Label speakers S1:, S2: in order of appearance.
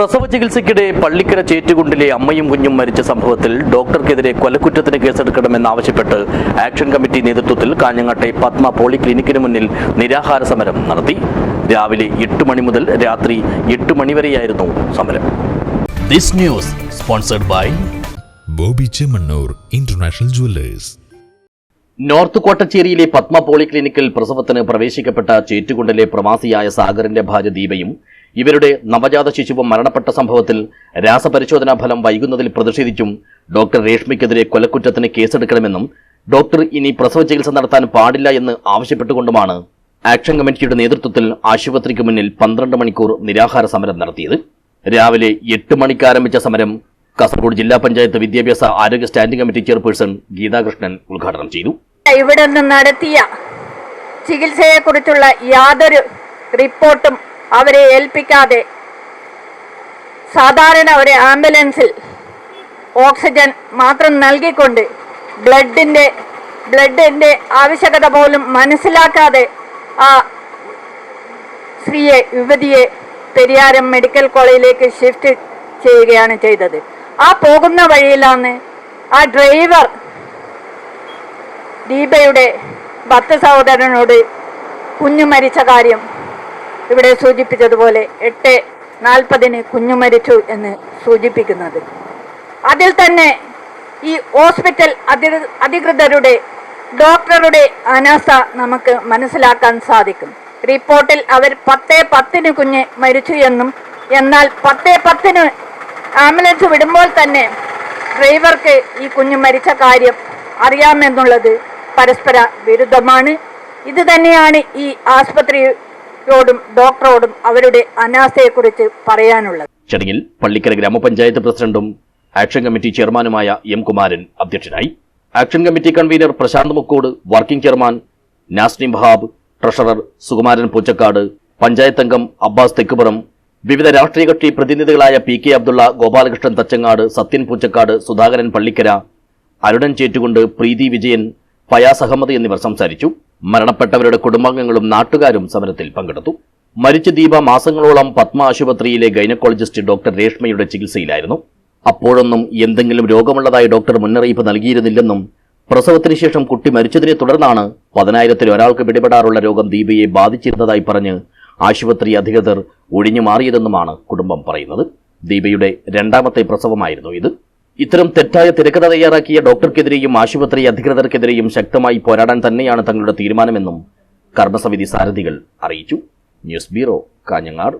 S1: പ്രസവ ചികിത്സയ്ക്കിടെ പള്ളിക്കര ചേറ്റുകുണ്ടിലെ അമ്മയും കുഞ്ഞും മരിച്ച സംഭവത്തിൽ ഡോക്ടർക്കെതിരെ കൊലക്കുറ്റത്തിന് കേസെടുക്കണമെന്നാവശ്യപ്പെട്ട് ആക്ഷൻ കമ്മിറ്റി നേതൃത്വത്തിൽ കാഞ്ഞങ്ങാട്ടെ പത്മ പോളിക്ലിനിക്കിന് മുന്നിൽ നിരാഹാര സമരം നടത്തി. രാവിലെ എട്ട് മണി മുതൽ രാത്രി എട്ട് മണിവരെയായിരുന്നു സമരം. This news sponsored by
S2: Bobby Chemmanur international jewellers.
S1: North കോട്ടച്ചേരിയിലെ Padma പോളിക്ലിനിക്കിൽ പ്രസവത്തിന് പ്രവേശിക്കപ്പെട്ട ചേറ്റുകുണ്ടിലെ പ്രവാസിയായ സാഗറിന്റെ ഭാര്യ ദീപയും ഇവരുടെ നവജാത ശിശുവും മരണപ്പെട്ട സംഭവത്തിൽ രാസപരിശോധനാ ഫലം വൈകുന്നതിൽ പ്രതിഷേധിച്ചും ഡോക്ടർ രേഷ്മയ്ക്കെതിരെ കൊലക്കുറ്റത്തിന് കേസെടുക്കണമെന്നും ഡോക്ടർ ഇനി പ്രസവ ചികിത്സ നടത്താൻ പാടില്ല എന്ന് ആവശ്യപ്പെട്ടുകൊണ്ടുമാണ് ആക്ഷൻ കമ്മിറ്റിയുടെ നേതൃത്വത്തിൽ ആശുപത്രിക്ക് മുന്നിൽ പന്ത്രണ്ട് മണിക്കൂർ നിരാഹാര സമരം നടത്തിയത്. രാവിലെ എട്ട് മണിക്ക് ആരംഭിച്ച സമരം കാസർഗോഡ് ജില്ലാ പഞ്ചായത്ത് വിദ്യാഭ്യാസ ആരോഗ്യ സ്റ്റാൻഡിംഗ് കമ്മിറ്റി ചെയർപേഴ്സൺ ഗീതാകൃഷ്ണൻ ഉദ്ഘാടനം ചെയ്തു.
S3: ഇവിടെ നിന്ന് നടത്തിയ ചികിത്സയെക്കുറിച്ചുള്ള യാതൊരു റിപ്പോർട്ടും അവരെ ഏൽപ്പിക്കാതെ സാധാരണ ഒരു ആംബുലൻസിൽ ഓക്സിജൻ മാത്രം നൽകിക്കൊണ്ട് ബ്ലഡിന്റെ ബ്ലഡിന്റെ ആവശ്യകത പോലും മനസ്സിലാക്കാതെ ആ സ്ത്രീയെ യുവതിയെ പെരിയാരം മെഡിക്കൽ കോളേജിലേക്ക് ഷിഫ്റ്റ് ചെയ്യുകയാണ് ചെയ്തത്. ആ പോകുന്ന വഴിയിലാണ് ആ ഡ്രൈവർ ദീപയുടെ ഭക്ത സഹോദരനോട് കുഞ്ഞു മരിച്ച കാര്യം ഇവിടെ സൂചിപ്പിച്ചതുപോലെ എട്ട് നാൽപ്പതിന് കുഞ്ഞു മരിച്ചു എന്ന് സൂചിപ്പിക്കുന്നത്. അതിൽ തന്നെ ഈ ഹോസ്പിറ്റൽ അധി അധികൃതരുടെ ഡോക്ടറുടെ അനാസ നമുക്ക് മനസ്സിലാക്കാൻ സാധിക്കും. റിപ്പോർട്ടിൽ അവർ പത്തേ പത്തിന് കുഞ്ഞ് മരിച്ചു എന്നും എന്നാൽ പത്തേ പത്തിന് ആംബുലൻസ് വിടുമ്പോൾ തന്നെ ഡ്രൈവർക്ക് ഈ കുഞ്ഞ് മരിച്ച കാര്യം അറിയാമെന്നുള്ളത് പരസ്പര വിരുദ്ധമാണ്. ഇത് തന്നെയാണ് ഈ ആസ്പത്രിയോടും ഡോക്ടറോടും ഡോക്ടറോടും അവരുടെ അനാസ്ഥയെക്കുറിച്ച് പറയാനുള്ളത്.
S1: ചടങ്ങിൽ പള്ളിക്കര ഗ്രാമപഞ്ചായത്ത് പ്രസിഡന്റും ആക്ഷൻ കമ്മിറ്റി ചെയർമാനുമായ എം കുമാരൻ അധ്യക്ഷനായി. Action committee convener Prashanth Mukkod working chairman Nasni Bahab treasurer Sukumaran Poochakkad panchayat അംഗം അബ്ബാസ് തെക്കുപുറം വിവിധ രാഷ്ട്രീയ കക്ഷി പ്രതിനിധികളായ പി കെ അബ്ദുള്ള ഗോപാലകൃഷ്ണൻ തച്ചങ്ങാട് സത്യൻ പൂച്ചക്കാട് സുധാകരൻ പള്ളിക്കര അരുണൻ ചേറ്റുകൊണ്ട് പ്രീതി വിജയൻ ഫയാസ് അഹമ്മദ് എന്നിവർ സംസാരിച്ചു. മരണപ്പെട്ടവരുടെ കുടുംബാംഗങ്ങളും നാട്ടുകാരും സമരത്തിൽ പങ്കെടുത്തു. മരിച്ച ദീപ മാസങ്ങളോളം പത്മ ആശുപത്രിയിലെ ഗൈനക്കോളജിസ്റ്റ് ഡോക്ടർ രേഷ്മയുടെ ചികിത്സയിലായിരുന്നു. അപ്പോഴൊന്നും എന്തെങ്കിലും രോഗമുള്ളതായി ഡോക്ടർ മുന്നറിയിപ്പ് നൽകിയിരുന്നില്ലെന്നും പ്രസവത്തിന് ശേഷം കുട്ടി മരിച്ചതിനെ തുടർന്നാണ് പതിനായിരത്തിൽ ഒരാൾക്ക് പിടിപെടാറുള്ള രോഗം ദീപയെ ബാധിച്ചിരുന്നതായി പറഞ്ഞ് ആശുപത്രി അധികൃതർ ഒഴിഞ്ഞു മാറിയതെന്നുമാണ് കുടുംബം പറയുന്നത്. ദീപയുടെ രണ്ടാമത്തെ പ്രസവമായിരുന്നു ഇത്. ഇത്തരം തെറ്റായ തിരക്കഥ തയ്യാറാക്കിയ ഡോക്ടർക്കെതിരെയും ആശുപത്രി അധികൃതർക്കെതിരെയും ശക്തമായി പോരാടാൻ തന്നെയാണ് തങ്ങളുടെ തീരുമാനമെന്നും കർമ്മസമിതി സാരഥികൾ അറിയിച്ചു. News bureau Kanhangad.